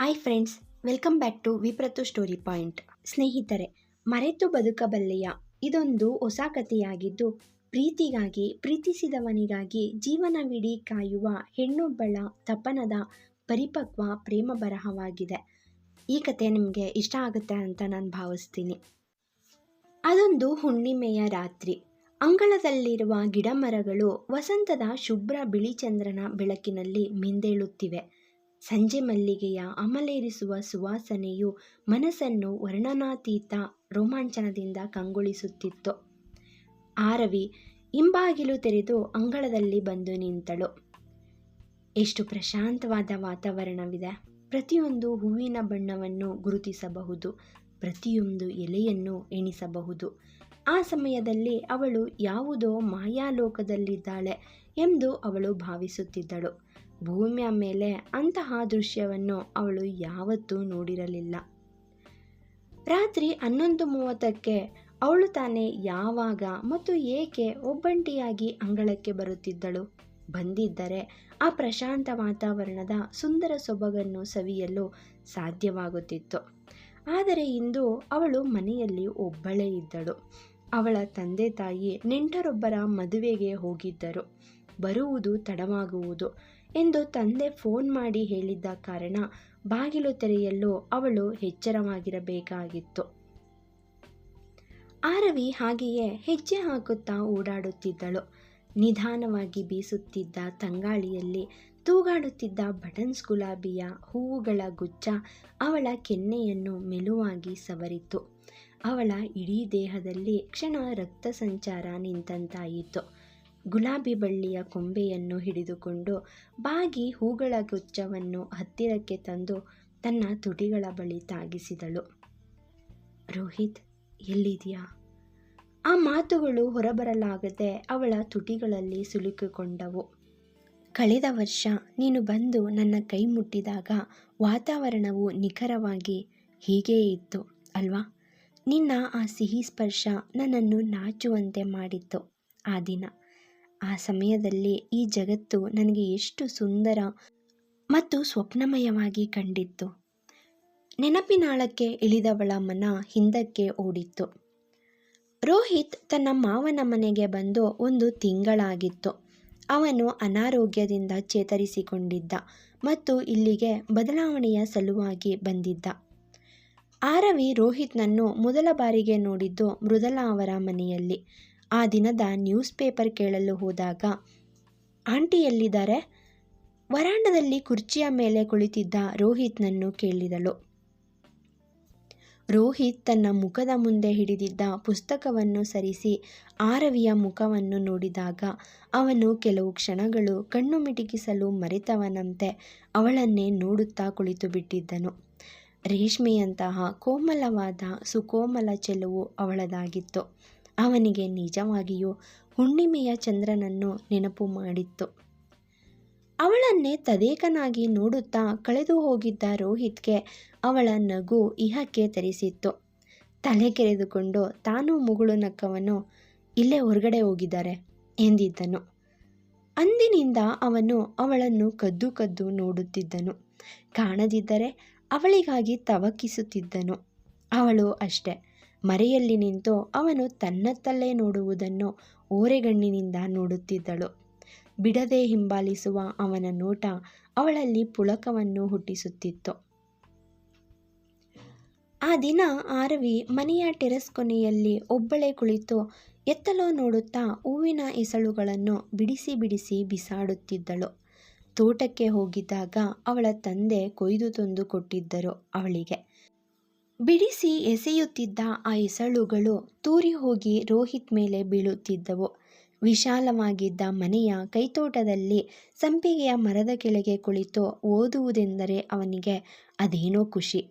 Hi friends welcome back to ವಿಪ್ರತು story point ಸ್ನೇಹಿತರೆ, ಮರೆತು ಬದುಕಬಲ್ಲೆಯ? ಇದೊಂದು ಹೊಸ ಕಥೆಯಾಗಿದ್ದು, ಪ್ರೀತಿಗಾಗಿ, ಪ್ರೀತಿಸಿದವನಿಗಾಗಿ ಜೀವನವಿಡೀ ಕಾಯುವ ಹೆಣ್ಣೊಬ್ಬಳ ತಪನದ ಪರಿಪಕ್ವ ಪ್ರೇಮ ಬರಹವಾಗಿದೆ. ಈ ಕತೆ ನಿಮಗೆ ಇಷ್ಟ ಆಗುತ್ತೆ ಅಂತ ನಾನು ಭಾವಿಸ್ತೀನಿ. ಅದೊಂದು ಹುಣ್ಣಿಮೆಯ ರಾತ್ರಿ. ಅಂಗಳದಲ್ಲಿರುವ ಗಿಡಮರಗಳು ವಸಂತದ ಶುಭ್ರ ಬಿಳಿಚಂದ್ರನ ಬೆಳಕಿನಲ್ಲಿ ಮಿಂದೇಳುತ್ತಿವೆ. ಸಂಜೆ ಮಲ್ಲಿಗೆಯ ಅಮಲೇರಿಸುವ ಸುವಾಸನೆಯು ಮನಸ್ಸನ್ನು ವರ್ಣನಾತೀತ ರೋಮಾಂಚನದಿಂದ ಕಂಗೊಳಿಸುತ್ತಿತ್ತು. ಆರವಿ ಹಿಂಬಾಗಿಲು ತೆರೆದು ಅಂಗಳದಲ್ಲಿ ಬಂದು ನಿಂತಳು. ಎಷ್ಟು ಪ್ರಶಾಂತವಾದ ವಾತಾವರಣವಿದೆ. ಪ್ರತಿಯೊಂದು ಹೂವಿನ ಬಣ್ಣವನ್ನು ಗುರುತಿಸಬಹುದು. ಪ್ರತಿಯೊಂದು ಎಲೆಯನ್ನು ಎಣಿಸಬಹುದು. ಆ ಸಮಯದಲ್ಲಿ ಅವಳು ಯಾವುದೋ ಮಾಯಾಲೋಕದಲ್ಲಿದ್ದಾಳೆ ಎಂದು ಅವಳು ಭಾವಿಸುತ್ತಿದ್ದಳು. ಭೂಮಿಯ ಮೇಲೆ ಅಂತಹ ದೃಶ್ಯವನ್ನು ಅವಳು ಯಾವತ್ತೂ ನೋಡಿರಲಿಲ್ಲ. ರಾತ್ರಿ ಹನ್ನೊಂದು ಮೂವತ್ತಕ್ಕೆ ಅವಳು ತಾನೇ ಯಾವಾಗ ಮತ್ತು ಏಕೆ ಒಬ್ಬಂಟಿಯಾಗಿ ಅಂಗಳಕ್ಕೆ ಬರುತ್ತಿದ್ದಳು. ಬಂದಿದ್ದರೆ ಆ ಪ್ರಶಾಂತ ವಾತಾವರಣದ ಸುಂದರ ಸೊಬಗನ್ನು ಸವಿಯಲು ಸಾಧ್ಯವಾಗುತ್ತಿತ್ತು. ಆದರೆ ಇಂದು ಅವಳು ಮನೆಯಲ್ಲಿ ಒಬ್ಬಳೇ ಇದ್ದಳು. ಅವಳ ತಂದೆ ತಾಯಿ ನೆಂಟರೊಬ್ಬರ ಮದುವೆಗೆ ಹೋಗಿದ್ದರು. ಬರುವುದು ತಡವಾಗುವುದು. ಎಂದು ತಂದೆ ಫೋನ್ ಮಾಡಿ ಹೇಳಿದ್ದ ಕಾರಣ ಬಾಗಿಲು ತೆರೆಯಲು ಅವಳು ಎಚ್ಚರವಾಗಿರಬೇಕಾಗಿತ್ತು. ಆರವಿ ಹಾಗೆಯೇ ಹೆಜ್ಜೆ ಹಾಕುತ್ತಾ ಓಡಾಡುತ್ತಿದ್ದಳು. ನಿಧಾನವಾಗಿ ಬೀಸುತ್ತಿದ್ದ ತಂಗಾಳಿಯಲ್ಲಿ ತೂಗಾಡುತ್ತಿದ್ದ ಬಟನ್ಸ್ ಗುಲಾಬಿಯ ಹೂವುಗಳ ಗುಚ್ಛ ಅವಳ ಕೆನ್ನೆಯನ್ನು ಮೆಲುವಾಗಿ ಸವರಿತು. ಅವಳ ಇಡೀ ದೇಹದಲ್ಲಿ ಕ್ಷಣ ರಕ್ತ ಸಂಚಾರ ನಿಂತಂತಾಯಿತು. ಗುಲಾಬಿ ಬಳ್ಳಿಯ ಕೊಂಬೆಯನ್ನು ಹಿಡಿದುಕೊಂಡು ಬಾಗಿ ಹೂಗಳ ಗುಚ್ಛವನ್ನು ಹತ್ತಿರಕ್ಕೆ ತಂದು ತನ್ನ ತುಟಿಗಳ ಬಳಿ ತಾಗಿಸಿದಳು. ರೋಹಿತ್ ಎಲ್ಲಿದೆಯಾ ಆ ಮಾತುಗಳು ಹೊರಬರಲಾಗದೆ ಅವಳ ತುಟಿಗಳಲ್ಲಿ ಸಿಲುಕಿಕೊಂಡವು. ಕಳೆದ ವರ್ಷ ನೀನು ಬಂದು ನನ್ನ ಕೈ ಮುಟ್ಟಿದಾಗ ವಾತಾವರಣವು ನಿಖರವಾಗಿ ಹೀಗೇ ಇತ್ತು, ಅಲ್ವಾ? ನಿನ್ನ ಆ ಸಿಹಿ ಸ್ಪರ್ಶ ನನ್ನನ್ನು ನಾಚುವಂತೆ ಮಾಡಿತ್ತು ಆ ದಿನ. ಆ ಸಮಯದಲ್ಲಿ ಈ ಜಗತ್ತು ನನಗೆ ಎಷ್ಟು ಸುಂದರ ಮತ್ತು ಸ್ವಪ್ನಮಯವಾಗಿ ಕಂಡಿತ್ತು. ನೆನಪಿನಾಳಕ್ಕೆ ಇಳಿದವಳ ಮನ ಹಿಂದಕ್ಕೆ ಓಡಿತ್ತು. ರೋಹಿತ್ ತನ್ನ ಮಾವನ ಮನೆಗೆ ಬಂದು ಒಂದು ತಿಂಗಳಾಗಿತ್ತು. ಅವನು ಅನಾರೋಗ್ಯದಿಂದ ಚೇತರಿಸಿಕೊಂಡಿದ್ದ ಮತ್ತು ಇಲ್ಲಿಗೆ ಬದಲಾವಣೆಯ ಸಲುವಾಗಿ ಬಂದಿದ್ದ. ಆರವಿ ರೋಹಿತ್ನನ್ನು ಮೊದಲ ಬಾರಿಗೆ ನೋಡಿದ್ದು ಮೃದಲಾ ಅವರ ಮನೆಯಲ್ಲಿ. ಆ ದಿನದ ನ್ಯೂಸ್ ಪೇಪರ್ ಕೇಳಲು ಹೋದಾಗ ಆಂಟಿ ಎಲ್ಲಿದ್ದಾರೆ? ವರಾಂಡದಲ್ಲಿ ಕುರ್ಚಿಯ ಮೇಲೆ ಕುಳಿತಿದ್ದ ರೋಹಿತ್ನನ್ನು ಕೇಳಿದಳು. ರೋಹಿತ್ ತನ್ನ ಮುಖದ ಮುಂದೆ ಹಿಡಿದಿದ್ದ ಪುಸ್ತಕವನ್ನು ಸರಿಸಿ ಆರವಿಯ ಮುಖವನ್ನು ನೋಡಿದಾಗ ಅವನು ಕೆಲವು ಕ್ಷಣಗಳು ಕಣ್ಣು ಮಿಟುಕಿಸಲು ಮರೆತವನಂತೆ ಅವಳನ್ನೇ ನೋಡುತ್ತಾ ಕುಳಿತು ಬಿಟ್ಟಿದ್ದನು. ರೇಷ್ಮೆಯಂತಹ ಕೋಮಲವಾದ, ಸುಕೋಮಲ ಚೆಲುವು ಅವಳದಾಗಿತ್ತು. ಅವನಿಗೆ ನಿಜವಾಗಿಯೂ ಹುಣ್ಣಿಮೆಯ ಚಂದ್ರನನ್ನು ನೆನಪು ಮಾಡಿತ್ತು. ಅವಳನ್ನೇ ತದೇಕನಾಗಿ ನೋಡುತ್ತಾ ಕಳೆದು ಹೋಗಿದ್ದ ರೋಹಿತ್ಗೆ ಅವಳ ನಗು ಇಹಕ್ಕೆ ತರಿಸಿತ್ತು. ತಲೆ ಕೆರೆದುಕೊಂಡು ತಾನು ಮುಗುಳು ನಕ್ಕವನು ಇಲ್ಲೇ ಹೊರಗಡೆ ಹೋಗಿದ್ದಾರೆ ಎಂದಿದ್ದನು. ಅಂದಿನಿಂದ ಅವನು ಅವಳನ್ನು ಕದ್ದು ಕದ್ದು ನೋಡುತ್ತಿದ್ದನು. ಕಾಣದಿದ್ದರೆ ಅವಳಿಗಾಗಿ ತವಕಿಸುತ್ತಿದ್ದನು. ಅವಳು ಅಷ್ಟೆ. ಮರೆಯಲ್ಲಿ ನಿಂತು ಅವನು ತನ್ನತ್ತಲ್ಲೇ ನೋಡುವುದನ್ನು ಓರೆಗಣ್ಣಿನಿಂದ ನೋಡುತ್ತಿದ್ದಳು. ಬಿಡದೆ ಹಿಂಬಾಲಿಸುವ ಅವನ ನೋಟ ಅವಳಲ್ಲಿ ಪುಳಕವನ್ನು ಹುಟ್ಟಿಸುತ್ತಿತ್ತು. ಆ ದಿನ ಆರವಿ ಮನೆಯ ಟೆರೆಸ್ ಕೊನೆಯಲ್ಲಿ ಒಬ್ಬಳೇ ಕುಳಿತು ಎತ್ತಲೋ ನೋಡುತ್ತಾ ಹೂವಿನ ಎಸಳುಗಳನ್ನು ಬಿಡಿಸಿ ಬಿಡಿಸಿ ಬಿಸಾಡುತ್ತಿದ್ದಳು. ತೋಟಕ್ಕೆ ಹೋಗಿದ್ದಾಗ ಅವಳ ತಂದೆ ಕೊಯ್ದು ತಂದು ಕೊಟ್ಟಿದ್ದರು ಅವಳಿಗೆ. ಬಿಡಿಸಿ ಎಸೆಯುತ್ತಿದ್ದ ಆ ಎಸಳುಗಳು ತೂರಿ ಹೋಗಿ ರೋಹಿತ್ ಮೇಲೆ ಬೀಳುತ್ತಿದ್ದವು. ವಿಶಾಲವಾಗಿದ್ದ ಮನೆಯ ಕೈತೋಟದಲ್ಲಿ ಸಂಪಿಗೆಯ ಮರದ ಕೆಳಗೆ ಕುಳಿತು ಓದುವುದೆಂದರೆ ಅವನಿಗೆ ಅದೇನೋ ಖುಷಿ.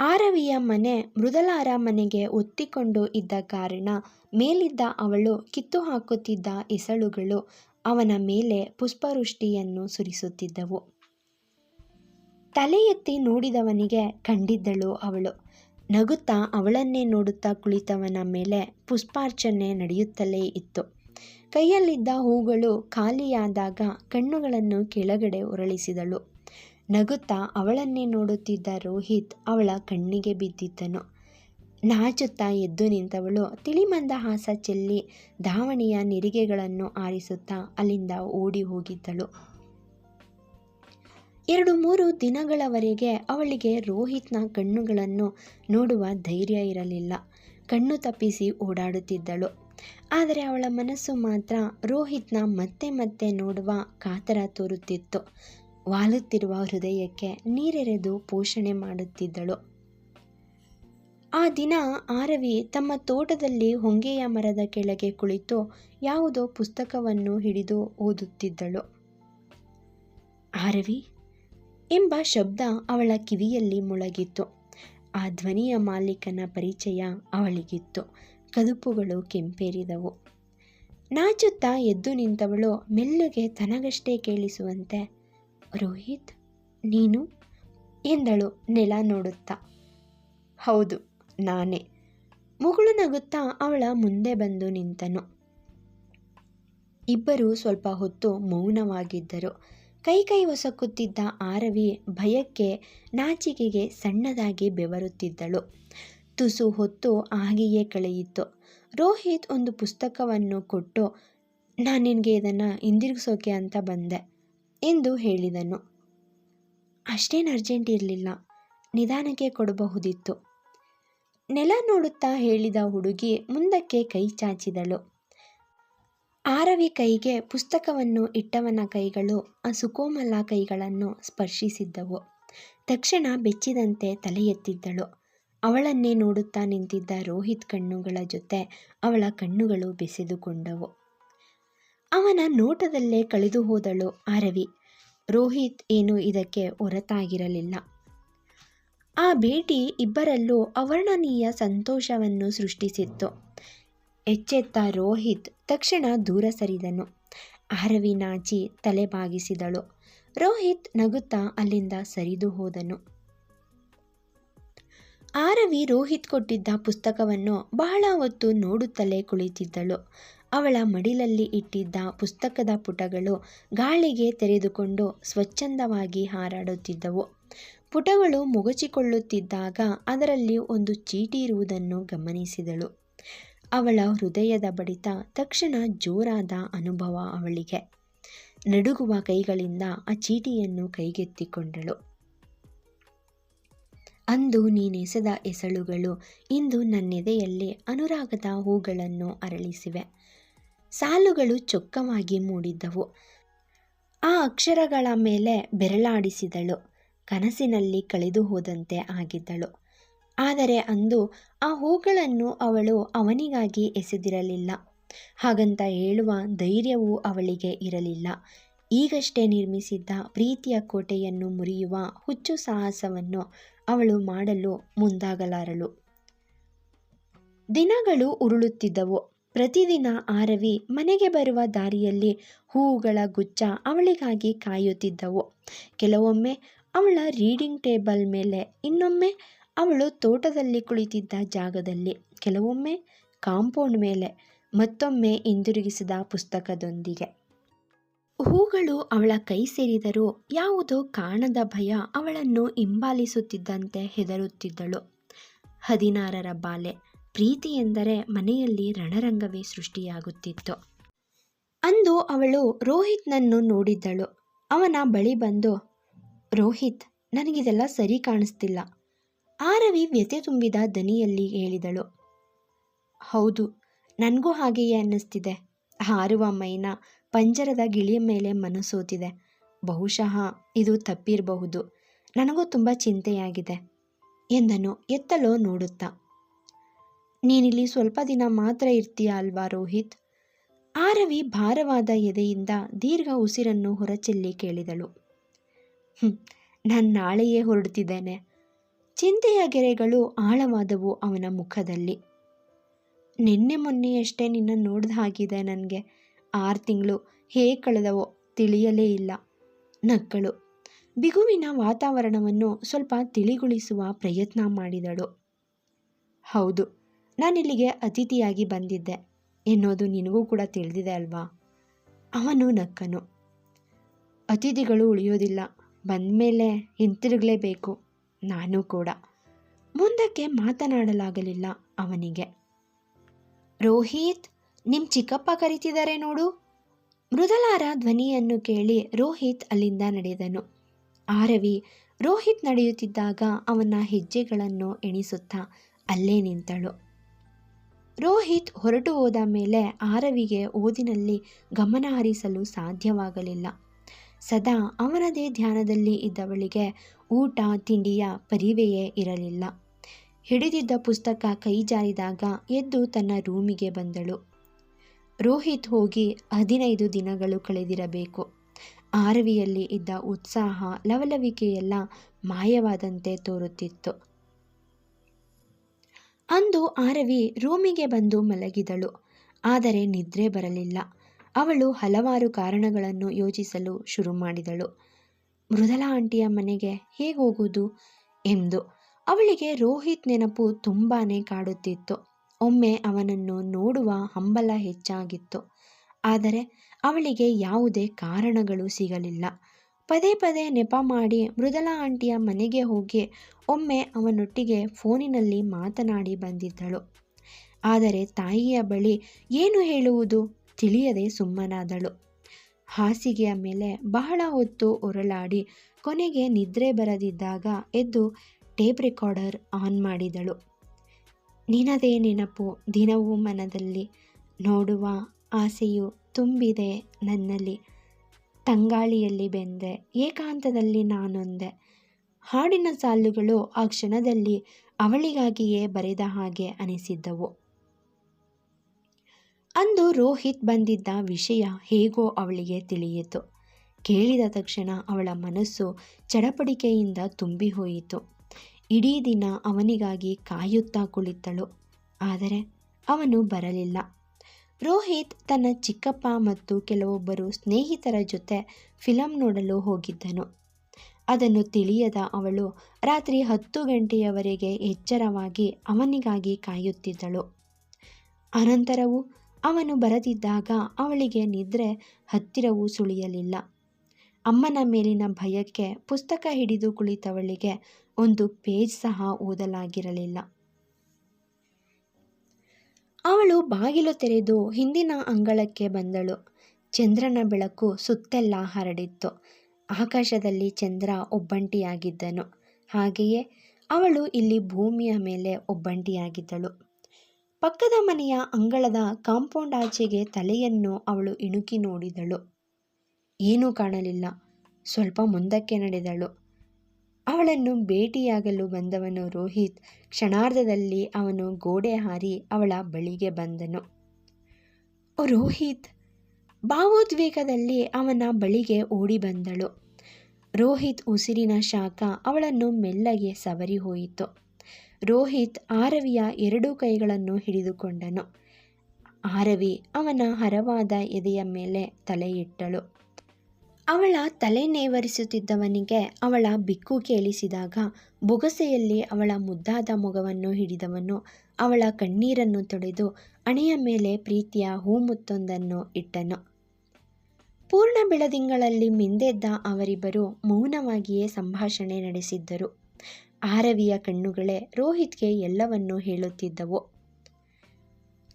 ಆರವಿಯ ಮನೆ ಮೃದಲಾರ ಮನೆಗೆ ಒತ್ತಿಕೊಂಡು ಇದ್ದ ಕಾರಣ ಮೇಲಿದ್ದ ಅವಳು ಕಿತ್ತು ಹಾಕುತ್ತಿದ್ದ ಎಸಳುಗಳು ಅವನ ಮೇಲೆ ಪುಷ್ಪವೃಷ್ಟಿಯನ್ನು ಸುರಿಸುತ್ತಿದ್ದವು. ತಲೆ ಎತ್ತಿ ನೋಡಿದವನಿಗೆ ಕಂಡಿದ್ದಳು ಅವಳು. ನಗುತ್ತಾ ಅವಳನ್ನೇ ನೋಡುತ್ತಾ ಕುಳಿತವನ ಮೇಲೆ ಪುಷ್ಪಾರ್ಚನೆ ನಡೆಯುತ್ತಲೇ ಇತ್ತು. ಕೈಯಲ್ಲಿದ್ದ ಹೂಗಳು ಖಾಲಿಯಾದಾಗ ಕಣ್ಣುಗಳನ್ನು ಕೆಳಗಡೆ ಉರಳಿಸಿದಳು. ನಗುತ್ತಾ ಅವಳನ್ನೇ ನೋಡುತ್ತಿದ್ದ ರೋಹಿತ್ ಅವಳ ಕಣ್ಣಿಗೆ ಬಿದ್ದಿದ್ದನು. ನಾಚುತ್ತಾ ಎದ್ದು ನಿಂತವಳು. ತಿಳಿಮಂದಹಾಸ ಚೆಲ್ಲಿ ಧಾವಣಿಯ ನಿರಿಗೆಗಳನ್ನು ಆರಿಸುತ್ತಾ ಅಲ್ಲಿಂದ ಓಡಿ ಹೋಗಿದ್ದಳು. ಎರಡು ಮೂರು ದಿನಗಳವರೆಗೆ ಅವಳಿಗೆ ರೋಹಿತ್ನ ಕಣ್ಣುಗಳನ್ನು ನೋಡುವ ಧೈರ್ಯ ಇರಲಿಲ್ಲ. ಕಣ್ಣು ತಪ್ಪಿಸಿ ಓಡಾಡುತ್ತಿದ್ದಳು. ಆದರೆ ಅವಳ ಮನಸ್ಸು ಮಾತ್ರ ರೋಹಿತ್ನ ಮತ್ತೆ ಮತ್ತೆ ನೋಡುವ ಕಾತರ ತೋರುತ್ತಿತ್ತು. ವಾಲುತ್ತಿರುವ ಹೃದಯಕ್ಕೆ ನೀರೆರೆದು ಪೋಷಣೆ ಮಾಡುತ್ತಿದ್ದಳು. ಆ ದಿನ ಆರವಿ ತಮ್ಮ ತೋಟದಲ್ಲಿ ಹೊಂಗೆಯ ಮರದ ಕೆಳಗೆ ಕುಳಿತು ಯಾವುದೋ ಪುಸ್ತಕವನ್ನು ಹಿಡಿದು ಓದುತ್ತಿದ್ದಳು. ಆರವಿ ಎಂಬ ಶಬ್ದ ಅವಳ ಕಿವಿಯಲ್ಲಿ ಮುಳಗಿತ್ತು. ಆ ಧ್ವನಿಯ ಮಾಲೀಕನ ಪರಿಚಯ ಅವಳಿಗಿತ್ತು. ಕದುಪುಗಳು ಕೆಂಪೇರಿದವು. ನಾಚುತ್ತಾ ಎದ್ದು ನಿಂತವಳು ಮೆಲ್ಲುಗೆ ತನಗಷ್ಟೇ ಕೇಳಿಸುವಂತೆ, ರೋಹಿತ್, ನೀನು? ಎಂದಳು ನೆಲ ನೋಡುತ್ತಾ. ಹೌದು, ನಾನೇ. ಮುಗುಳು ನಗುತ್ತಾ ಅವಳ ಮುಂದೆ ಬಂದು ನಿಂತನು. ಇಬ್ಬರು ಸ್ವಲ್ಪ ಹೊತ್ತು ಮೌನವಾಗಿದ್ದರು. ಕೈ ಕೈ ಒಸಕುತ್ತಿದ್ದ ಆರವಿ ಭಯಕ್ಕೆ ನಾಚಿಕೆಗೆ ಸಣ್ಣದಾಗಿ ಬೆವರುತ್ತಿದ್ದಳು. ತುಸು ಹೊತ್ತು ಹಾಗೆಯೇ ಕಳೆಯಿತು. ರೋಹಿತ್ ಒಂದು ಪುಸ್ತಕವನ್ನು ಕೊಟ್ಟು, ನಾನು ನಿನಗೆ ಇದನ್ನು ಹಿಂದಿರುಗಿಸೋಕೆ ಅಂತ ಬಂದೆ ಎಂದು ಹೇಳಿದನು. ಅಷ್ಟೇನು ಅರ್ಜೆಂಟ್ ಇರಲಿಲ್ಲ. ನಿಧಾನಕ್ಕೆ ಕೊಡಬಹುದಿತ್ತು ನೆಲ ನೋಡುತ್ತಾ ಹೇಳಿದ ಹುಡುಗಿ ಮುಂದಕ್ಕೆ ಕೈ ಚಾಚಿದಳು. ಆರವಿ ಕೈಗೆ ಪುಸ್ತಕವನ್ನು ಇಟ್ಟವನ ಕೈಗಳು ಆ ಸುಕೋಮಲ ಕೈಗಳನ್ನು ಸ್ಪರ್ಶಿಸಿದ್ದವು. ತಕ್ಷಣ ಬೆಚ್ಚಿದಂತೆ ತಲೆ ಎತ್ತಿದ್ದಳು. ಅವಳನ್ನೇ ನೋಡುತ್ತಾ ನಿಂತಿದ್ದ ರೋಹಿತ್ ಕಣ್ಣುಗಳ ಜೊತೆ ಅವಳ ಕಣ್ಣುಗಳು ಬೆಸೆದುಕೊಂಡವು. ಅವನ ನೋಟದಲ್ಲೇ ಕಳೆದು ಹೋದಳು ಆರವಿ. ರೋಹಿತ್ ಏನು ಇದಕ್ಕೆ ಹೊರತಾಗಿರಲಿಲ್ಲ. ಆ ಭೇಟಿ ಇಬ್ಬರಲ್ಲೂ ಅವರ್ಣನೀಯ ಸಂತೋಷವನ್ನು ಸೃಷ್ಟಿಸಿತ್ತು. ಎಚ್ಚೆತ್ತ ರೋಹಿತ್ ತಕ್ಷಣ ದೂರ ಸರಿದನು. ಆರವಿನಾಚಿ ತಲೆ ಬಾಗಿಸಿದಳು. ರೋಹಿತ್ ನಗುತ್ತಾ ಅಲ್ಲಿಂದ ಸರಿದು ಹೋದನು. ಆರವಿ ರೋಹಿತ್ ಕೊಟ್ಟಿದ್ದ ಪುಸ್ತಕವನ್ನು ಬಹಳ ಹೊತ್ತು ನೋಡುತ್ತಲೇ ಕುಳಿತಿದ್ದಳು. ಅವಳ ಮಡಿಲಲ್ಲಿ ಇಟ್ಟಿದ್ದ ಪುಸ್ತಕದ ಪುಟಗಳು ಗಾಳಿಗೆ ತೆರೆದುಕೊಂಡು ಸ್ವಚ್ಛಂದವಾಗಿ ಹಾರಾಡುತ್ತಿದ್ದವು. ಪುಟಗಳು ಮುಗಚಿಕೊಳ್ಳುತ್ತಿದ್ದಾಗ ಅದರಲ್ಲಿ ಒಂದು ಚೀಟಿ ಇರುವುದನ್ನು ಗಮನಿಸಿದಳು. ಅವಳ ಹೃದಯದ ಬಡಿತ ತಕ್ಷಣ ಜೋರಾದ ಅನುಭವ ಅವಳಿಗೆ. ನಡುಗುವ ಕೈಗಳಿಂದ ಆ ಚೀಟಿಯನ್ನು ಕೈಗೆತ್ತಿಕೊಂಡಳು. ಅಂದು ನೀನೆಸೆದ ಎಸಳುಗಳು ಇಂದು ನನ್ನೆದೆಯಲ್ಲಿ ಅನುರಾಗದ ಹೂಗಳನ್ನು ಅರಳಿಸಿವೆ. ಸಾಲುಗಳು ಚೊಕ್ಕವಾಗಿ ಮೂಡಿದ್ದವು. ಆ ಅಕ್ಷರಗಳ ಮೇಲೆ ಬೆರಳಾಡಿಸಿದಳು. ಕನಸಿನಲ್ಲಿ ಕಳೆದು ಹೋದಂತೆ ಆಗಿದ್ದಳು. ಆದರೆ ಅಂದು ಆ ಹೂಗಳನ್ನು ಅವಳು ಅವನಿಗಾಗಿ ಎಸೆದಿರಲಿಲ್ಲ. ಹಾಗಂತ ಹೇಳುವ ಧೈರ್ಯವೂ ಅವಳಿಗೆ ಇರಲಿಲ್ಲ. ಈಗಷ್ಟೇ ನಿರ್ಮಿಸಿದ್ದ ಪ್ರೀತಿಯ ಕೋಟೆಯನ್ನು ಮುರಿಯುವ ಹುಚ್ಚು ಸಾಹಸವನ್ನು ಅವಳು ಮಾಡಲು ಮುಂದಾಗಲಾರಳು. ದಿನಗಳು ಉರುಳುತ್ತಿದ್ದವು. ಪ್ರತಿದಿನ ಆರವಿ ಮನೆಗೆ ಬರುವ ದಾರಿಯಲ್ಲಿ ಹೂವುಗಳ ಗುಚ್ಚ ಅವಳಿಗಾಗಿ ಕಾಯುತ್ತಿದ್ದವು. ಕೆಲವೊಮ್ಮೆ ಅವಳ ರೀಡಿಂಗ್ ಟೇಬಲ್ ಮೇಲೆ, ಇನ್ನೊಮ್ಮೆ ಅವಳು ತೋಟದಲ್ಲಿ ಕುಳಿತಿದ್ದ ಜಾಗದಲ್ಲಿ ಕೆಲವೊಮ್ಮೆ ಕಾಂಪೌಂಡ್ ಮೇಲೆ ಮತ್ತೊಮ್ಮೆ ಹಿಂದಿರುಗಿಸಿದ ಪುಸ್ತಕದೊಂದಿಗೆ. ಹೂಗಳು ಅವಳ ಕೈ ಸೇರಿದರೂ ಯಾವುದೋ ಕಾಣದ ಭಯ ಅವಳನ್ನು ಹಿಂಬಾಲಿಸುತ್ತಿದ್ದಂತೆ ಹೆದರುತ್ತಿದ್ದಳು. ಹದಿನಾರರ ಬಾಲೆ ಪ್ರೀತಿ ಎಂದರೆ ಮನೆಯಲ್ಲಿ ರಣರಂಗವೇ ಸೃಷ್ಟಿಯಾಗುತ್ತಿತ್ತು. ಅಂದು ಅವಳು ರೋಹಿತ್ನನ್ನು ನೋಡಿದ್ದಳು. ಅವನ ಬಳಿ ಬಂದು, ರೋಹಿತ್, ನನಗಿದೆಲ್ಲ ಸರಿ ಕಾಣಿಸ್ತಿಲ್ಲ. ಆರವಿ ವ್ಯತೆ ತುಂಬಿದ ದನಿಯಲ್ಲಿ ಹೇಳಿದಳು, ಹೌದು, ನನಗೂ ಹಾಗೆಯೇ ಅನ್ನಿಸ್ತಿದೆ. ಹಾರುವ ಮೈನ ಪಂಜರದ ಗಿಳಿಯ ಮೇಲೆ ಮನಸೋತಿದೆ ಬಹುಶಃ ಇದು ತಪ್ಪಿರಬಹುದು. ನನಗೂ ತುಂಬ ಚಿಂತೆಯಾಗಿದೆ, ಎಂದನು ಎತ್ತಲೋ ನೋಡುತ್ತಾ. ನೀನಿಲ್ಲಿ ಸ್ವಲ್ಪ ದಿನ ಮಾತ್ರ ಇರ್ತೀಯ ಅಲ್ವಾ ರೋಹಿತ್? ಆರವಿ ಭಾರವಾದ ಎದೆಯಿಂದ ದೀರ್ಘ ಉಸಿರನ್ನು ಹೊರಚೆಲ್ಲಿ ಕೇಳಿದಳು. ಹ್ಞೂ ನಾನು ನಾಳೆಯೇ ಹೊರಡ್ತಿದ್ದೇನೆ. ಚಿಂತೆಯ ಗೆರೆಗಳು ಆಳವಾದವು ಅವನ ಮುಖದಲ್ಲಿ. ನಿನ್ನೆ ಮೊನ್ನೆಯಷ್ಟೇ ನಿನ್ನ ನೋಡಿದ ಹಾಗಿದೆ ನನಗೆ. ಆರು ತಿಂಗಳು ಹೇಗೆ ಕಳೆದವೋ ತಿಳಿಯಲೇ ಇಲ್ಲ. ನಕ್ಕಳು. ಬಿಗುವಿನ ವಾತಾವರಣವನ್ನು ಸ್ವಲ್ಪ ತಿಳಿಗೊಳಿಸುವ ಪ್ರಯತ್ನ ಮಾಡಿದಳು. ಹೌದು, ನಾನಿಲ್ಲಿಗೆ ಅತಿಥಿಯಾಗಿ ಬಂದಿದ್ದೆ. ಎನ್ನೋದು ನಿನಗೂ ಕೂಡ ತಿಳಿದಿದೆ ಅಲ್ವಾ? ಅವನು ನಕ್ಕನು. ಅತಿಥಿಗಳು ಉಳಿಯೋದಿಲ್ಲ. ಬಂದ ಮೇಲೆ ಹಿಂತಿರುಗಲೇಬೇಕು. ನಾನು ಕೂಡ. ಮುಂದಕ್ಕೆ ಮಾತನಾಡಲಾಗಲಿಲ್ಲ ಅವನಿಗೆ. ರೋಹಿತ್ ನಿಮ್ಮ ಚಿಕ್ಕಪ್ಪ ಕರೀತಿದ್ದಾರೆ ನೋಡು. ಮೃದಲಾರ ಧ್ವನಿಯನ್ನು ಕೇಳಿ ರೋಹಿತ್ ಅಲ್ಲಿಂದ ನಡೆದನು. ಆರವಿ ರೋಹಿತ್ ನಡೆಯುತ್ತಿದ್ದಾಗ ಅವನ ಹೆಜ್ಜೆಗಳನ್ನು ಎಣಿಸುತ್ತಾ ಅಲ್ಲೇ ನಿಂತಳು. ರೋಹಿತ್ ಹೊರಟು ಹೋದ ಮೇಲೆ ಆರವಿಗೆ ಓದಿನಲ್ಲಿ ಗಮನ ಹರಿಸಲು ಸಾಧ್ಯವಾಗಲಿಲ್ಲ. ಸದಾ ಅವನದೇ ಧ್ಯಾನದಲ್ಲಿ ಇದ್ದವಳಿಗೆ ಊಟ, ತಿಂಡಿಯ ಪರಿವೆಯೇ ಇರಲಿಲ್ಲ. ಹಿಡಿದಿದ್ದ ಪುಸ್ತಕ ಕೈಜಾರಿದಾಗ ಎದ್ದು ತನ್ನ ರೂಮಿಗೆ ಬಂದಳು. ರೋಹಿತ್ ಹೋಗಿ ಹದಿನೈದು ದಿನಗಳು ಕಳೆದಿರಬೇಕು. ಆರವಿಯಲ್ಲಿ ಇದ್ದ ಉತ್ಸಾಹ, ಲವಲವಿಕೆಯೆಲ್ಲ ಮಾಯವಾದಂತೆ ತೋರುತ್ತಿತ್ತು. ಅಂದು ಆರವಿ ರೂಮಿಗೆ ಬಂದು ಮಲಗಿದಳು. ಆದರೆ ನಿದ್ರೆ ಬರಲಿಲ್ಲ. ಅವಳು ಹಲವಾರು ಕಾರಣಗಳನ್ನು ಯೋಚಿಸಲು ಶುರು ಮಾಡಿದಳು. ಮೃದುಲಾ ಆಂಟಿಯ ಮನೆಗೆ ಹೇಗೆ ಹೋಗುವುದು? ಎಂದು. ಅವಳಿಗೆ ರೋಹಿತ್ ನೆನಪು ತುಂಬಾ ಕಾಡುತ್ತಿತ್ತು. ಒಮ್ಮೆ ಅವನನ್ನು ನೋಡುವ ಹಂಬಲ ಹೆಚ್ಚಾಗಿತ್ತು. ಆದರೆ ಅವಳಿಗೆ ಯಾವುದೇ ಕಾರಣಗಳು ಸಿಗಲಿಲ್ಲ. ಪದೇ ಪದೇ ನೆಪ ಮಾಡಿ ಮೃದುಲಾ ಆಂಟಿಯ ಮನೆಗೆ ಹೋಗಿ ಒಮ್ಮೆ ಅವನೊಟ್ಟಿಗೆ ಫೋನಿನಲ್ಲಿ ಮಾತನಾಡಿ ಬಂದಿದ್ದಳು. ಆದರೆ ತಾಯಿಯ ಬಳಿ ಏನು ಹೇಳುವುದು? ತಿಳಿಯದೆ ಸುಮ್ಮನಾದಳು. ಹಾಸಿಗೆಯ ಮೇಲೆ ಬಹಳ ಹೊತ್ತು ಒರಳಾಡಿ ಕೊನೆಗೆ ನಿದ್ರೆ ಬರದಿದ್ದಾಗ ಎದ್ದು ಟೇಪ್ ರೆಕಾರ್ಡರ್ ಆನ್ ಮಾಡಿದಳು. ನಿನದೇ ನೆನಪು ದಿನವೂ ಮನದಲ್ಲಿ. ನೋಡುವ ಆಸೆಯು ತುಂಬಿದೆ ನನ್ನಲ್ಲಿ. ತಂಗಾಳಿಯಲ್ಲಿ ಬೆಂದೆ, ಏಕಾಂತದಲ್ಲಿ ನಾನೊಂದೆ. ಹಾಡಿನ ಸಾಲುಗಳು ಆ ಕ್ಷಣದಲ್ಲಿ ಅವಳಿಗಾಗಿಯೇ ಬರೆದ ಹಾಗೆ ಅನಿಸಿದ್ದವು. ಅಂದು ರೋಹಿತ್ ಬಂದಿದ್ದ ವಿಷಯ ಹೇಗೋ ಅವಳಿಗೆ ತಿಳಿಯಿತು. ಕೇಳಿದ ತಕ್ಷಣ ಅವಳ ಮನಸ್ಸು ಚಡಪಡಿಕೆಯಿಂದ ತುಂಬಿ ಹೋಯಿತು. ಇಡೀ ದಿನ ಅವನಿಗಾಗಿ ಕಾಯುತ್ತಾ ಕುಳಿತಳು. ಆದರೆ ಅವನು ಬರಲಿಲ್ಲ. ರೋಹಿತ್ ತನ್ನ ಚಿಕ್ಕಪ್ಪ ಮತ್ತು ಕೆಲವೊಬ್ಬರು ಸ್ನೇಹಿತರ ಜೊತೆ ಫಿಲಂ ನೋಡಲು ಹೋಗಿದ್ದನು. ಅದನ್ನು ತಿಳಿಯದ ಅವಳು ರಾತ್ರಿ ಹತ್ತು ಗಂಟೆಯವರೆಗೆ ಎಚ್ಚರವಾಗಿ ಅವನಿಗಾಗಿ ಕಾಯುತ್ತಿದ್ದಳು. ಅನಂತರವೂ ಅವನು ಬರದಿದ್ದಾಗ ಅವಳಿಗೆ ನಿದ್ರೆ ಹತ್ತಿರವೂ ಸುಳಿಯಲಿಲ್ಲ. ಅಮ್ಮನ ಮೇಲಿನ ಭಯಕ್ಕೆ ಪುಸ್ತಕ ಹಿಡಿದು ಕುಳಿತವಳಿಗೆ ಒಂದು ಪೇಜ್ ಸಹ ಓದಲಾಗಿರಲಿಲ್ಲ. ಅವಳು ಬಾಗಿಲು ತೆರೆದು ಹಿಂದಿನ ಅಂಗಳಕ್ಕೆ ಬಂದಳು. ಚಂದ್ರನ ಬೆಳಕು ಸುತ್ತೆಲ್ಲ ಹರಡಿತ್ತು. ಆಕಾಶದಲ್ಲಿ ಚಂದ್ರ ಒಬ್ಬಂಟಿಯಾಗಿದ್ದನು. ಹಾಗೆಯೇ ಅವಳು ಇಲ್ಲಿ ಭೂಮಿಯ ಮೇಲೆ ಒಬ್ಬಂಟಿಯಾಗಿದ್ದಳು. ಪಕ್ಕದ ಮನೆಯ ಅಂಗಳದ ಕಾಂಪೌಂಡ್ ಆಚೆಗೆ ತಲೆಯನ್ನು ಅವಳು ಇಣುಕಿ ನೋಡಿದಳು. ಏನೂ ಕಾಣಲಿಲ್ಲ. ಸ್ವಲ್ಪ ಮುಂದಕ್ಕೆ ನಡೆದಳು. ಅವಳನ್ನು ಭೇಟಿಯಾಗಲು ಬಂದವನು ರೋಹಿತ್. ಕ್ಷಣಾರ್ಧದಲ್ಲಿ ಅವನು ಗೋಡೆ ಹಾರಿ ಅವಳ ಬಳಿಗೆ ಬಂದನು. ರೋಹಿತ್! ಭಾವೋದ್ವೇಗದಲ್ಲಿ ಅವನ ಬಳಿಗೆ ಓಡಿ ಬಂದಳು. ರೋಹಿತ್ ಉಸಿರಿನ ಶಾಖ ಅವಳನ್ನು ಮೆಲ್ಲಗೆ ಸವರಿ ಹೋಯಿತು. ರೋಹಿತ್ ಆರವಿಯ ಎರಡೂ ಕೈಗಳನ್ನು ಹಿಡಿದುಕೊಂಡನು. ಆರವಿ ಅವನ ಹರವಾದ ಎದೆಯ ಮೇಲೆ ತಲೆಯಿಟ್ಟಳು. ಅವಳ ತಲೆ ನೇವರಿಸುತ್ತಿದ್ದವನಿಗೆ ಅವಳ ಬಿಕ್ಕು ಕೇಳಿಸಿದಾಗ ಬೊಗಸೆಯಲ್ಲಿ ಅವಳ ಮುದ್ದಾದ ಮೊಗವನ್ನು ಹಿಡಿದವನು ಅವಳ ಕಣ್ಣೀರನ್ನು ತೊಡೆದು ಅಣೆಯ ಮೇಲೆ ಪ್ರೀತಿಯ ಹೂಮುತ್ತೊಂದನ್ನು ಇಟ್ಟನು. ಪೂರ್ಣ ಬೆಳದಿಂಗಳಲ್ಲಿ ಮಿಂದೆದ್ದ ಅವರಿಬ್ಬರು ಮೌನವಾಗಿಯೇ ಸಂಭಾಷಣೆ ನಡೆಸಿದ್ದರು. ಆರವಿಯ ಕಣ್ಣುಗಳೇ ರೋಹಿತ್ಗೆ ಎಲ್ಲವನ್ನೂ ಹೇಳುತ್ತಿದ್ದವು.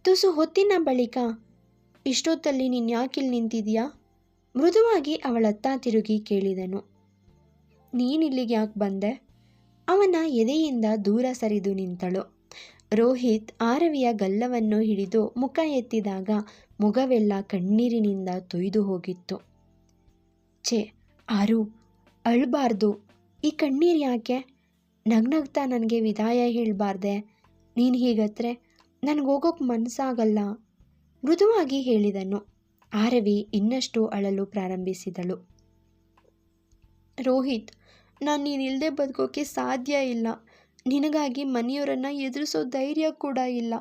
ತುಸು ಹೊತ್ತಿನ ಬಳಿಕ, ಇಷ್ಟೊತ್ತಲ್ಲಿ ನೀನು ಯಾಕಿಲ್ಲಿ ನಿಂತಿದೀಯಾ? ಮೃದುವಾಗಿ ಅವಳತ್ತ ತಿರುಗಿ ಕೇಳಿದನು. ನೀನಿಲ್ಲಿಗೆ ಯಾಕೆ ಬಂದೆ? ಅವನ ಎದೆಯಿಂದ ದೂರ ಸರಿದು ನಿಂತಳು. ರೋಹಿತ್ ಆರವಿಯ ಗಲ್ಲವನ್ನು ಹಿಡಿದು ಮುಖ ಎತ್ತಿದಾಗ ಮುಖವೆಲ್ಲ ಕಣ್ಣೀರಿನಿಂದ ತೊಯ್ದು ಹೋಗಿತ್ತು. ಛೇ, ಆರು, ಅಳ್ಬಾರ್ದು. ಈ ಕಣ್ಣೀರು ಯಾಕೆ? ನಗ್ನಗ್ತಾ ನನಗೆ ವಿದಾಯ ಹೇಳಬಾರ್ದೆ. ನೀನು ಹೀಗತ್ರೆ ನನಗೆ ಹೋಗೋಕೆ ಮನಸ್ಸಾಗಲ್ಲ ಮೃದುವಾಗಿ ಹೇಳಿದನು. ಆರವಿ ಇನ್ನಷ್ಟು ಅಳಲು ಪ್ರಾರಂಭಿಸಿದಳು. ರೋಹಿತ್, ನಾನು ನೀನಿಲ್ಲದೆ ಬದುಕೋಕೆ ಸಾಧ್ಯ ಇಲ್ಲ. ನಿನಗಾಗಿ ಮನೆಯವರನ್ನು ಎದುರಿಸೋ ಧೈರ್ಯ ಕೂಡ ಇಲ್ಲ.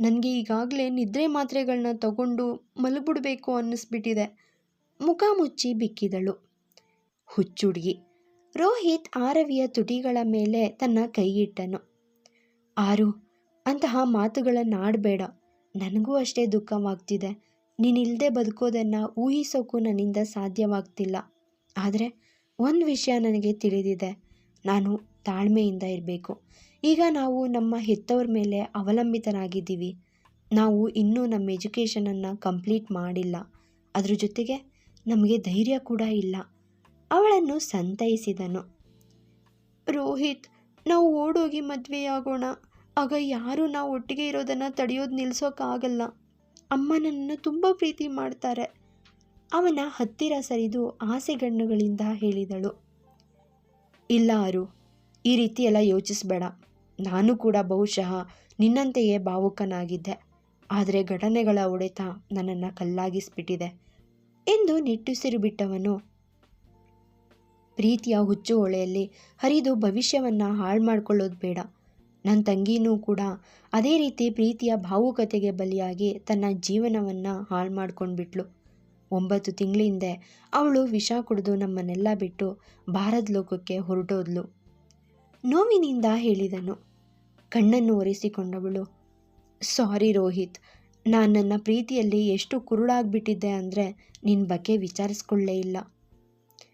ನನಗೆ ಈಗಾಗಲೇ ನಿದ್ರೆ ಮಾತ್ರೆಗಳನ್ನ ತಗೊಂಡು ಮಲಗ್ಬಿಡಬೇಕು ಅನ್ನಿಸ್ಬಿಟ್ಟಿದೆ. ಮುಖ ಮುಚ್ಚಿ ಬಿಕ್ಕಿದಳು. ಹುಚ್ಚುಡುಗಿ ರೋಹಿತ್ ಆರವಿಯ ತುಟಿಗಳ ಮೇಲೆ ತನ್ನ ಕೈಯಿಟ್ಟನು. ಆರು, ಅಂತಹ ಮಾತುಗಳನ್ನಾಡಬೇಡ ನನಗೂ ಅಷ್ಟೇ ದುಃಖವಾಗ್ತಿದೆ. ನೀನಿಲ್ಲದೆ ಬದುಕೋದನ್ನು ಊಹಿಸೋಕ್ಕೂ ನನ್ನಿಂದ ಸಾಧ್ಯವಾಗ್ತಿಲ್ಲ. ಆದರೆ ಒಂದು ವಿಷಯ ನನಗೆ ತಿಳಿದಿದೆ. ನಾನು ತಾಳ್ಮೆಯಿಂದ ಇರಬೇಕು. ಈಗ ನಾವು ನಮ್ಮ ಹೆತ್ತವ್ರ ಮೇಲೆ ಅವಲಂಬಿತರಾಗಿದ್ದೀವಿ. ನಾವು ಇನ್ನೂ ನಮ್ಮ ಎಜುಕೇಷನನ್ನು ಕಂಪ್ಲೀಟ್ ಮಾಡಿಲ್ಲ. ಅದ್ರ ಜೊತೆಗೆ ನಮಗೆ ಧೈರ್ಯ ಕೂಡ ಇಲ್ಲ. ಅವಳನ್ನು ಸಂತೈಸಿದನು. ರೋಹಿತ್, ನಾವು ಓಡೋಗಿ ಮದುವೆಯಾಗೋಣ. ಆಗ ಯಾರೂ ನಾವು ಒಟ್ಟಿಗೆ ಇರೋದನ್ನು ತಡೆಯೋದು ನಿಲ್ಲಿಸೋಕ್ಕಾಗಲ್ಲ ಅಮ್ಮ ನನ್ನನ್ನು ತುಂಬ ಪ್ರೀತಿ ಮಾಡ್ತಾರೆ. ಅವನ ಹತ್ತಿರ ಸರಿದು ಆಸೆಗಣ್ಣುಗಳಿಂದ ಹೇಳಿದಳು. ಇಲ್ಲ ಅರು, ಈ ರೀತಿ ಎಲ್ಲ ಯೋಚಿಸಬೇಡ. ನಾನು ಕೂಡ ಬಹುಶಃ ನಿನ್ನಂತೆಯೇ ಭಾವುಕನಾಗಿದ್ದೆ. ಆದರೆ ಘಟನೆಗಳ ಹೊಡೆತ ನನ್ನನ್ನು ಕಲ್ಲಾಗಿಸ್ಬಿಟ್ಟಿದೆ ಎಂದು ನಿಟ್ಟುಸಿರು ಬಿಟ್ಟವನು ಪ್ರೀತಿಯ ಹುಚ್ಚು ಹೊಳೆಯಲ್ಲಿ ಹರಿದು ಭವಿಷ್ಯವನ್ನು ಹಾಳು ಮಾಡಿಕೊಳ್ಳೋದು ಬೇಡ. ನನ್ನ ತಂಗಿನೂ ಕೂಡ ಅದೇ ರೀತಿ ಪ್ರೀತಿಯ ಭಾವುಕತೆಗೆ ಬಲಿಯಾಗಿ ತನ್ನ ಜೀವನವನ್ನು ಹಾಳು ಮಾಡ್ಕೊಂಡ್ಬಿಟ್ಲು ಒಂಬತ್ತು ತಿಂಗಳಿಂದೆ ಅವಳು ವಿಷ ಕುಡಿದು ನಮ್ಮನ್ನೆಲ್ಲ ಬಿಟ್ಟು ಭಾರತ ಲೋಕಕ್ಕೆ ಹೊರಟೋದ್ಲು. ನೋವಿನಿಂದ ಹೇಳಿದನು. ಕಣ್ಣನ್ನು ಒರೆಸಿಕೊಂಡವಳು, ಸಾರಿ ರೋಹಿತ್, ನಾನು ನನ್ನ ಪ್ರೀತಿಯಲ್ಲಿ ಎಷ್ಟು ಕುರುಡಾಗ್ಬಿಟ್ಟಿದ್ದೆ ಅಂದರೆ ನಿನ್ನ ಬಗ್ಗೆ ವಿಚಾರಿಸ್ಕೊಳ್ಳೇ ಇಲ್ಲ.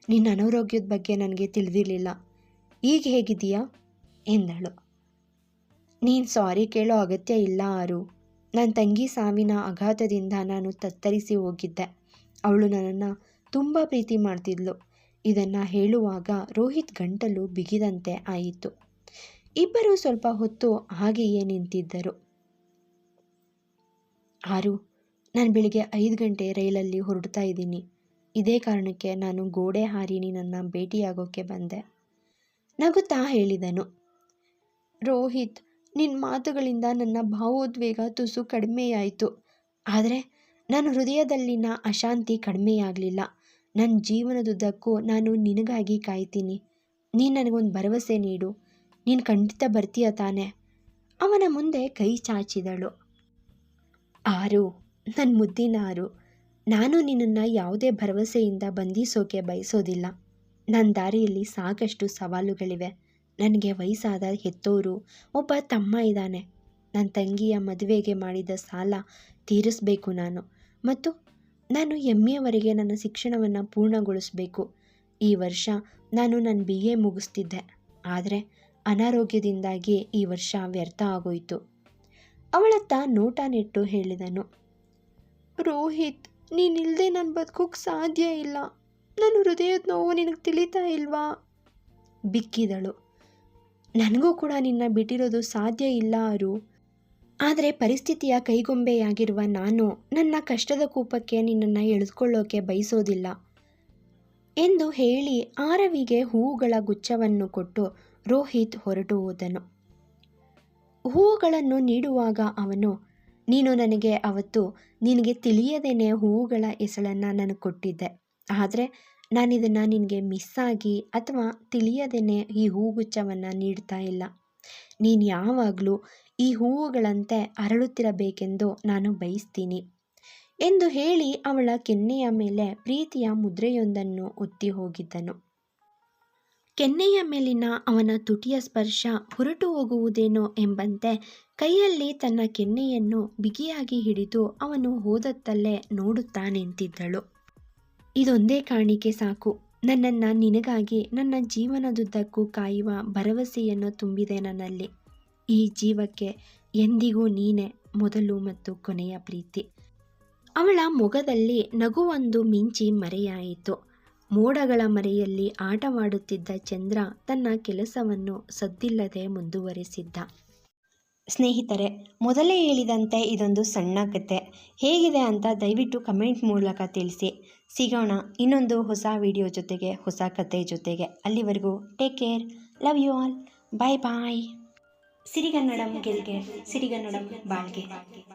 ನಿನ್ನ ಅನಾರೋಗ್ಯದ ಬಗ್ಗೆ ನನಗೆ ತಿಳಿದಿರಲಿಲ್ಲ. ಈಗ ಹೇಗಿದೆಯಾ ಎಂದಳು. ನೀನು ಸಾರಿ ಕೇಳೋ ಅಗತ್ಯ ಇಲ್ಲ ಆರು ನನ್ನ ತಂಗಿ ಸಾವಿನ ಆಘಾತದಿಂದ ನಾನು ತತ್ತರಿಸಿ ಹೋಗಿದ್ದೆ. ಅವಳು ನನ್ನನ್ನು ತುಂಬ ಪ್ರೀತಿ ಮಾಡ್ತಿದ್ಲು. ಇದನ್ನು ಹೇಳುವಾಗ ರೋಹಿತ್ ಗಂಟಲು ಬಿಗಿದಂತೆ ಆಯಿತು. ಇಬ್ಬರು ಸ್ವಲ್ಪ ಹೊತ್ತು ಹಾಗೆಯೇ ನಿಂತಿದ್ದರು. ಆರು, ನಾನು ಬೆಳಿಗ್ಗೆ ಐದು ಗಂಟೆ ರೈಲಲ್ಲಿ ಹೊರಡ್ತಾ ಇದ್ದೀನಿ. ಇದೇ ಕಾರಣಕ್ಕೆ ನಾನು ಗೋಡೆ ಹಾರಿ ನಿನ್ನನ್ನು ಭೇಟಿಯಾಗೋಕ್ಕೆ ಬಂದೆ. ನಗುತ್ತಾ ಹೇಳಿದನು. ರೋಹಿತ್ ನಿನ್ನ ಮಾತುಗಳಿಂದ ನನ್ನ ಭಾವೋದ್ವೇಗ ತುಸು ಕಡಿಮೆಯಾಯಿತು. ಆದರೆ ನನ್ನ ಹೃದಯದಲ್ಲಿನ ಅಶಾಂತಿ ಕಡಿಮೆಯಾಗಲಿಲ್ಲ. ನನ್ನ ಜೀವನದುದ್ದಕ್ಕೂ ನಾನು ನಿನಗಾಗಿ ಕಾಯ್ತೀನಿ. ನೀನು ನನಗೊಂದು ಭರವಸೆ ನೀಡು. ನೀನು ಖಂಡಿತ ಬರ್ತೀಯ ತಾನೆ. ಅವನ ಮುಂದೆ ಕೈ ಚಾಚಿದಳು. ಆರು ನನ್ನ ಮುದ್ದಿನ ಆರು. ನಾನು ನಿನ್ನನ್ನು ಯಾವುದೇ ಭರವಸೆಯಿಂದ ಬಂಧಿಸೋಕೆ ಬಯಸೋದಿಲ್ಲ. ನನ್ನ ದಾರಿಯಲ್ಲಿ ಸಾಕಷ್ಟು ಸವಾಲುಗಳಿವೆ. ನನಗೆ ವಯಸ್ಸಾದ ಹೆತ್ತೋರು, ಒಬ್ಬ ತಮ್ಮ ಇದ್ದಾನೆ. ನನ್ನ ತಂಗಿಯ ಮದುವೆಗೆ ಮಾಡಿದ ಸಾಲ ತೀರಿಸಬೇಕು ನಾನು. ಮತ್ತು ನಾನು ಎಂ ಎವರೆಗೆ ನನ್ನ ಶಿಕ್ಷಣವನ್ನು ಪೂರ್ಣಗೊಳಿಸಬೇಕು. ಈ ವರ್ಷ ನಾನು ನನ್ನ ಬಿ ಎ ಮುಗಿಸ್ತಿದ್ದೆ. ಆದರೆ ಅನಾರೋಗ್ಯದಿಂದಾಗಿ ಈ ವರ್ಷ ವ್ಯರ್ಥ ಆಗೋಯಿತು. ಅವಳತ್ತ ನೋಟ ನೆಟ್ಟು ಹೇಳಿದನು. ರೋಹಿತ್ ನೀನಿಲ್ಲದೆ ನಾನು ಬದುಕೋಕ್ಕೆ ಸಾಧ್ಯ ಇಲ್ಲ. ನನ್ನ ಹೃದಯದ ನೋವು ನಿನಗೆ ತಿಳಿತಾ ಇಲ್ವಾ? ಬಿಕ್ಕಿದಳು. ನನಗೂ ಕೂಡ ನಿನ್ನ ಬಿಟ್ಟಿರೋದು ಸಾಧ್ಯ ಇಲ್ಲ ಅರು. ಆದರೆ ಪರಿಸ್ಥಿತಿಯ ಕೈಗೊಂಬೆಯಾಗಿರುವ ನಾನು ನನ್ನ ಕಷ್ಟದ ಕೂಪಕ್ಕೆ ನಿನ್ನನ್ನು ಎಳೆದುಕೊಳ್ಳೋಕೆ ಬಯಸೋದಿಲ್ಲ. ಎಂದು ಹೇಳಿ ಆರವಿಗೆ ಹೂವುಗಳ ಗುಚ್ಛವನ್ನು ಕೊಟ್ಟು ರೋಹಿತ್ ಹೊರಟು ಹೋದನು. ಹೂವುಗಳನ್ನು ನೀಡುವಾಗ ಅವನು ನೀನು ನನಗೆ ಅವತ್ತು ನಿನಗೆ ತಿಳಿಯದೇನೆ ಹೂವುಗಳ ಹೆಸಳನ್ನು ನನಗೆ ಕೊಟ್ಟಿದ್ದೆ. ಆದರೆ ನಾನಿದನ್ನು ನಿನಗೆ ಮಿಸ್ ಆಗಿ ಅಥವಾ ತಿಳಿಯದೇನೆ ಈ ಹೂಗುಚ್ಛವನ್ನು ನೀಡ್ತಾ ಇಲ್ಲ. ನೀನು ಯಾವಾಗಲೂ ಈ ಹೂವುಗಳಂತೆ ಅರಳುತ್ತಿರಬೇಕೆಂದು ನಾನು ಬಯಸ್ತೀನಿ. ಎಂದು ಹೇಳಿ ಅವಳ ಕೆನ್ನೆಯ ಮೇಲೆ ಪ್ರೀತಿಯ ಮುದ್ರೆಯೊಂದನ್ನು ಒತ್ತಿ ಹೋಗಿದ್ದನು. ಕೆನ್ನೆಯ ಮೇಲಿನ ಅವನ ತುಟಿಯ ಸ್ಪರ್ಶ ಹೊರಟು ಹೋಗುವುದೇನೋ ಎಂಬಂತೆ ಕೈಯಲ್ಲಿ ತನ್ನ ಕೆನ್ನೆಯನ್ನು ಬಿಗಿಯಾಗಿ ಹಿಡಿದು ಅವನು ಹೋದತ್ತಲ್ಲೇ ನೋಡುತ್ತಾ ನಿಂತಿದ್ದಳು ಇದೊಂದೇ ಕಾಣಿಕೆ ಸಾಕು. ನನ್ನನ್ನು ನಿನಗಾಗಿ ನನ್ನ ಜೀವನದುದ್ದಕ್ಕೂ ಕಾಯುವ ಭರವಸೆಯನ್ನು ತುಂಬಿದೆ ನನ್ನಲ್ಲಿ. ಈ ಜೀವಕ್ಕೆ ಎಂದಿಗೂ ನೀನೆ ಮೊದಲು ಮತ್ತು ಕೊನೆಯ ಪ್ರೀತಿ. ಅವಳ ಮೊಗದಲ್ಲಿ ನಗುವೊಂದು ಮಿಂಚಿ ಮರೆಯಾಯಿತು. ಮೋಡಗಳ ಮರೆಯಲ್ಲಿ ಆಟವಾಡುತ್ತಿದ್ದ ಚಂದ್ರ ತನ್ನ ಕೆಲಸವನ್ನು ಸದ್ದಿಲ್ಲದೆ ಮುಂದುವರೆಸಿದ್ದ. ಸ್ನೇಹಿತರೆ, ಮೊದಲೇ ಹೇಳಿದಂತೆ ಇದೊಂದು ಸಣ್ಣ ಕತೆ. ಹೇಗಿದೆ ಅಂತ ದಯವಿಟ್ಟು ಕಮೆಂಟ್ ಮೂಲಕ ತಿಳಿಸಿ. ಸಿಗೋಣ ಇನ್ನೊಂದು ಹೊಸ ವಿಡಿಯೋ ಜೊತೆಗೆ, ಹೊಸ ಕತೆ ಜೊತೆಗೆ. ಅಲ್ಲಿವರೆಗೂ take care love you all bye bye ಸಿರಿಗನ್ನಡಂ ಗೆಲ್ಗೆ, ಸಿರಿಗನ್ನಡಂ ಬಾಳ್ಗೆ.